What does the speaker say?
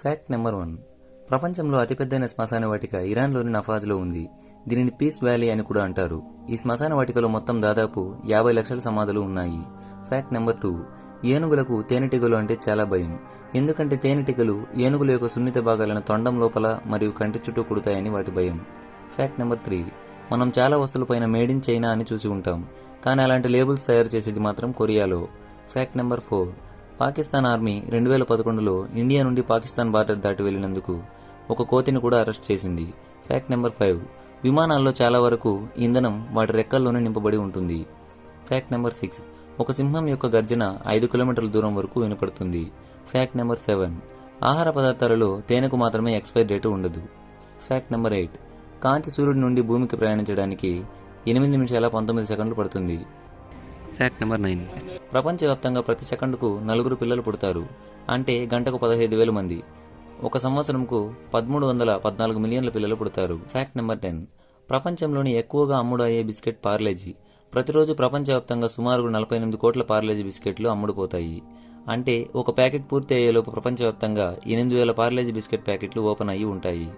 Fact number one ప్రపంచంలో అతిపెద్దైన శ్మశాన వాటిక ఇరాన్లోని నఫాజ్లో ఉంది. దీనిని పీస్ వ్యాలీ అని కూడా అంటారు. ఈ శ్మశాన వాటికలో మొత్తం దాదాపు యాభై లక్షల సమాధులు ఉన్నాయి. ఫ్యాక్ట్ నెంబర్ టూ ఏనుగులకు తేనెటీగలు అంటే చాలా భయం. ఎందుకంటే తేనెటీగలు ఏనుగుల యొక్క సున్నిత భాగాలను తొండం లోపల మరియు కంటి చుట్టూ కుడతాయని వాటి భయం. ఫ్యాక్ట్ నెంబర్ త్రీ మనం చాలా వస్తువులపైన మేడ్ ఇన్ చైనా అని చూసి ఉంటాం. కానీ అలాంటి లేబుల్స్ తయారు చేసేది మాత్రం కొరియాలో fact number four Pakistan army రెండు వేల పదకొండులో ఇండియా నుండి పాకిస్తాన్ బార్డర్ దాటి వెళ్ళినందుకు ఒక కోతిని కూడా అరెస్ట్ చేసింది. Fact number five. విమానాల్లో చాలా వరకు ఇంధనం వాటి రెక్కల్లోనే నింపబడి ఉంటుంది. Fact number six. ఒక సింహం యొక్క గర్జన ఐదు కిలోమీటర్ల దూరం వరకు వినపడుతుంది. Fact number seven. ఆహార పదార్థాలలో తేనెకు మాత్రమే ఎక్స్పైర్ డేట్ ఉండదు. Fact number eight. కాంతి సూర్యుడి నుండి భూమికి ప్రయాణించడానికి ఎనిమిది నిమిషాల పంతొమ్మిది సెకండ్లు పడుతుంది. ఫ్యాక్ట్ నెంబర్ నైన్ ప్రపంచవ్యాప్తంగా ప్రతి సెకండుకు నలుగురు పిల్లలు పుడతారు. అంటే గంటకు పదహైదు వేల మంది. ఒక సంవత్సరంకు పదమూడు వందల పద్నాలుగు మిలియన్ల పిల్లలు పుడతారు. ఫ్యాక్ట్ నెంబర్ టెన్ ప్రపంచంలోని ఎక్కువగా అమ్ముడు అయ్యే బిస్కెట్ పార్లేజీ. ప్రతిరోజు ప్రపంచవ్యాప్తంగా సుమారు నలభై ఎనిమిది కోట్ల పార్లేజీ బిస్కెట్లు అమ్ముడుపోతాయి. అంటే ఒక ప్యాకెట్ పూర్తి అయ్యేలోపు ప్రపంచవ్యాప్తంగా ఎనిమిది వేల పార్లేజీ బిస్కెట్ ప్యాకెట్లు ఓపెన్ అయ్యి ఉంటాయి.